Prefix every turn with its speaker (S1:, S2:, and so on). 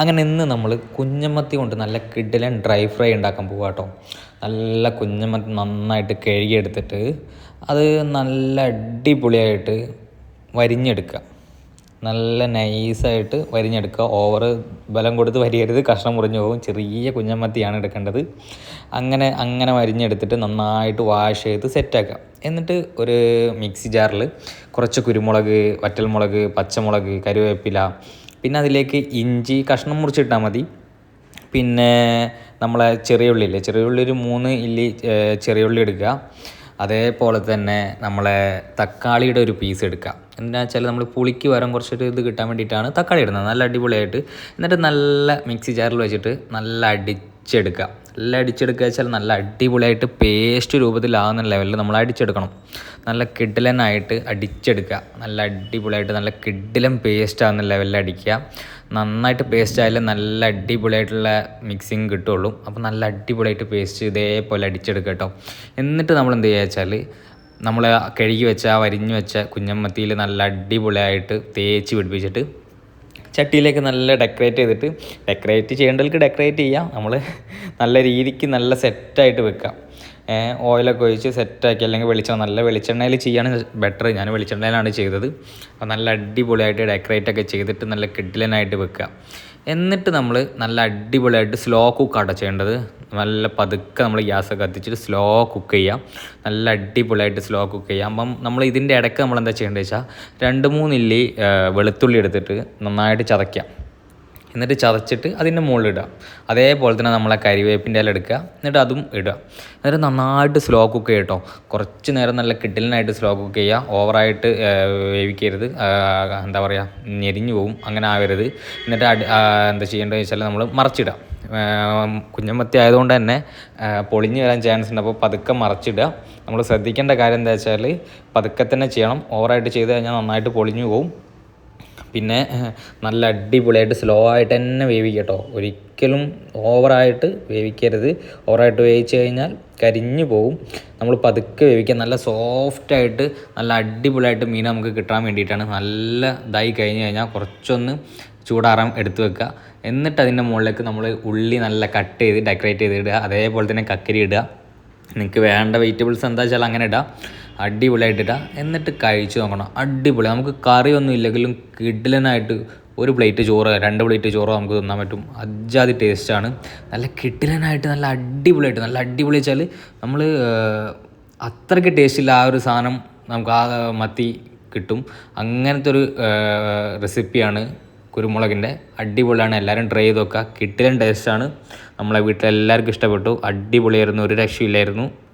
S1: അങ്ങനെ ഇന്ന് നമ്മൾ കുഞ്ഞമത്തി കൊണ്ട് നല്ല കിഡിലൻ ഡ്രൈ ഫ്രൈ ഉണ്ടാക്കാൻ പോകാം കേട്ടോ നല്ല കുഞ്ഞമത്തി നന്നായിട്ട് കഴുകിയെടുത്തിട്ട് അത് നല്ല അടിപൊളിയായിട്ട് വരിഞ്ഞെടുക്കുക. നല്ല നൈസായിട്ട് വരിഞ്ഞെടുക്കുക. ഓവർ ബലം കൊടുത്ത് വരിയരുത്. കഷ്ണം മുറിഞ്ഞു പോകും. ചെറിയ കുഞ്ഞമ്മത്തിയാണ് എടുക്കേണ്ടത്. അങ്ങനെ അങ്ങനെ വരിഞ്ഞെടുത്തിട്ട് നന്നായിട്ട് വാഷ് ചെയ്ത് സെറ്റാക്കുക എന്നിട്ട് ഒരു മിക്സി ജാറിൽ കുറച്ച് കുരുമുളക് വറ്റൽമുളക് പച്ചമുളക് കരുവേപ്പില പിന്നെ അതിലേക്ക് ഇഞ്ചി കഷ്ണം മുറിച്ചിട്ടാൽ മതി. പിന്നെ നമ്മളെ ചെറിയ ഉള്ളിയില്ലേ ചെറിയ ഉള്ളി ഒരു മൂന്ന് ഇല്ലി ചെറിയ ഉള്ളി എടുക്കുക. അതേപോലെ തന്നെ നമ്മളെ തക്കാളിയുടെ ഒരു പീസ് എടുക്കുക. എന്താ വെച്ചാൽ നമ്മൾ പുളിക്ക് വരാൻ കുറച്ചൊരു ഇത് കിട്ടാൻ വേണ്ടിയിട്ടാണ് തക്കാളി ഇടുന്നത്. നല്ല അടിപൊളിയായിട്ട്. എന്നിട്ട് നല്ല മിക്സി ജാറിൽ വെച്ചിട്ട് നല്ല അടിച്ചെടുക്കുക. നല്ല അടിച്ചെടുക്കുക വെച്ചാൽ നല്ല അടിപൊളിയായിട്ട് പേസ്റ്റ് രൂപത്തിലാകുന്ന ലെവലിൽ നമ്മൾ അടിച്ചെടുക്കണം. നല്ല കിഡിലനായിട്ട് അടിച്ചെടുക്കുക. നല്ല അടിപൊളിയായിട്ട് നല്ല കിഡിലൻ പേസ്റ്റ് ആകുന്ന ലെവലിൽ അടിക്കുക. നന്നായിട്ട് പേസ്റ്റ് ആയാലും നല്ല അടിപൊളിയായിട്ടുള്ള മിക്സിങ് കിട്ടുള്ളൂ. അപ്പോൾ നല്ല അടിപൊളിയായിട്ട് പേസ്റ്റ് ഇതേപോലെ അടിച്ചെടുക്കുക കേട്ടോ. എന്നിട്ട് നമ്മൾ എന്ത് ചെയ്യുക വെച്ചാൽ നമ്മൾ കഴുകി വെച്ച വരിഞ്ഞു വെച്ച കുഞ്ഞമ്മത്തിയിൽ നല്ല അടിപൊളിയായിട്ട് തേച്ച് പിടിപ്പിച്ചിട്ട് ചട്ടിയിലേക്ക് നല്ല ഡെക്കറേറ്റ് ചെയ്തിട്ട് ഡെക്കറേറ്റ് ചെയ്യേണ്ടവർക്ക് ഡെക്കറേറ്റ് ചെയ്യാം. നമ്മൾ നല്ല രീതിക്ക് നല്ല സെറ്റായിട്ട് വെക്കാം. ഓയിലൊക്കെ ഒഴിച്ച് സെറ്റാക്കി അല്ലെങ്കിൽ വെളിച്ചെണ്ണ നല്ല വെളിച്ചെണ്ണയിൽ ചെയ്യാണ് ബെറ്റർ ഞാൻ വെളിച്ചെണ്ണയിലാണ് ചെയ്തത്. അപ്പോൾ നല്ല അടിപൊളിയായിട്ട് ഡെക്കറേറ്റ് ഒക്കെ ചെയ്തിട്ട് നല്ല കിഡിലനായിട്ട് വെക്കുക എന്നിട്ട് നമ്മൾ നല്ല അടിപൊളിയായിട്ട് സ്ലോ കുക്കാട്ടോ ചെയ്യേണ്ടത്. നല്ല പതുക്കെ നമ്മൾ ഗ്യാസ് കത്തിച്ചിട്ട് സ്ലോ കുക്ക് ചെയ്യാം. നല്ല അടിപൊളിയായിട്ട് സ്ലോ കുക്ക് ചെയ്യാം. അപ്പം നമ്മൾ ഇതിന്റെ ഇടയ്ക്ക് നമ്മൾ എന്താ ചെയ്യേണ്ടത് വെച്ചാൽ രണ്ട് മൂന്നില്ലി വെളുത്തുള്ളി എടുത്തിട്ട് നന്നായിട്ട് ചതയ്ക്കാം. എന്നിട്ട് ചതച്ചിട്ട് അതിന്റെ മുകളിൽ ഇടുക. അതേപോലെ തന്നെ നമ്മളെ കരിവേപ്പിന്റെ ഇല എടുക്കുക. എന്നിട്ട് അതും ഇടുക. എന്നിട്ട് നന്നായിട്ട് സ്ലോ കുക്ക് ചെയ്യട്ടോ കുറച്ച് നേരം നല്ല കിഡിലിനായിട്ട് സ്ലോ കുക്ക് ചെയ്യുക. ഓവറായിട്ട് വേവിക്കരുത്. എന്താ പറയുക ഞെരിഞ്ഞു പോവും. അങ്ങനെ ആവരുത്. എന്നിട്ട് എന്താ ചെയ്യേണ്ടത് വെച്ചാൽ നമ്മൾ മറച്ചിടുക. കുഞ്ഞമ്മത്തി ആയതുകൊണ്ട് തന്നെ പൊളിഞ്ഞു വരാൻ ചാൻസ് ഉണ്ട്. അപ്പോൾ പതുക്കെ മറച്ചിടുക. നമ്മൾ ശ്രദ്ധിക്കേണ്ട കാര്യം എന്താ വെച്ചാൽ പതുക്കെ തന്നെ ചെയ്യണം. ഓവറായിട്ട് ചെയ്ത് കഴിഞ്ഞാൽ നന്നായിട്ട് പൊളിഞ്ഞു പോവും. പിന്നെ നല്ല അടിപൊളിയായിട്ട് സ്ലോ ആയിട്ട് തന്നെ വേവിക്കുക കേട്ടോ ഒരിക്കലും ഓവറായിട്ട് വേവിക്കരുത്. ഓവറായിട്ട് വേവിച്ച് കഴിഞ്ഞാൽ കരിഞ്ഞു പോകും നമ്മൾ പതുക്കെ വേവിക്കുക. നല്ല സോഫ്റ്റായിട്ട് നല്ല അടിപൊളിയായിട്ട് മീൻ നമുക്ക് കിട്ടാൻ വേണ്ടിയിട്ടാണ്. നല്ല ഇതായി കഴിഞ്ഞ് കഴിഞ്ഞാൽ കുറച്ചൊന്ന് ചൂടാറാൻ എടുത്തു വെക്കുക. എന്നിട്ട് അതിന്റെ മുകളിലേക്ക് നമ്മൾ ഉള്ളി നല്ല കട്ട് ചെയ്ത് ഡെക്കറേറ്റ് ചെയ്ത് ഇടുക. അതേപോലെ തന്നെ കക്കരി ഇടുക. നിങ്ങൾക്ക് വേണ്ട വെജിറ്റബിൾസ് എന്താ വെച്ചാൽ അങ്ങനെ ഇടാം. അടിപൊളിയായിട്ട് ഇടാം എന്നിട്ട് കഴിച്ച് നോക്കണം. അടിപൊളി. നമുക്ക് കറിയൊന്നും ഇല്ലെങ്കിലും കിഡിലനായിട്ട് ഒരു പ്ലേറ്റ് ചോറ് രണ്ട് പ്ലേറ്റ് ചോറ് നമുക്ക് തിന്നാൻ പറ്റും. അജാതി ടേസ്റ്റാണ്. നല്ല കിഡിലനായിട്ട് നല്ല അടിപൊളിയായിട്ട് നല്ല അടിപൊളി വെച്ചാൽ നമ്മൾ അത്രയ്ക്ക് ടേസ്റ്റില്ല ആ ഒരു സാധനം നമുക്ക് ആ മത്തി കിട്ടും. അങ്ങനത്തെ ഒരു റെസിപ്പിയാണ് കുരുമുളകിന്റെ. അടിപൊളിയാണ്. എല്ലാവരും ട്രൈ ചെയ്ത് നോക്കുക. കിട്ടിലും ടേസ്റ്റാണ് നമ്മളെ വീട്ടിലെല്ലാവർക്കും ഇഷ്ടപ്പെട്ടു. അടിപൊളിയായിരുന്നു. ഒരു രക്ഷയില്ലായിരുന്നു.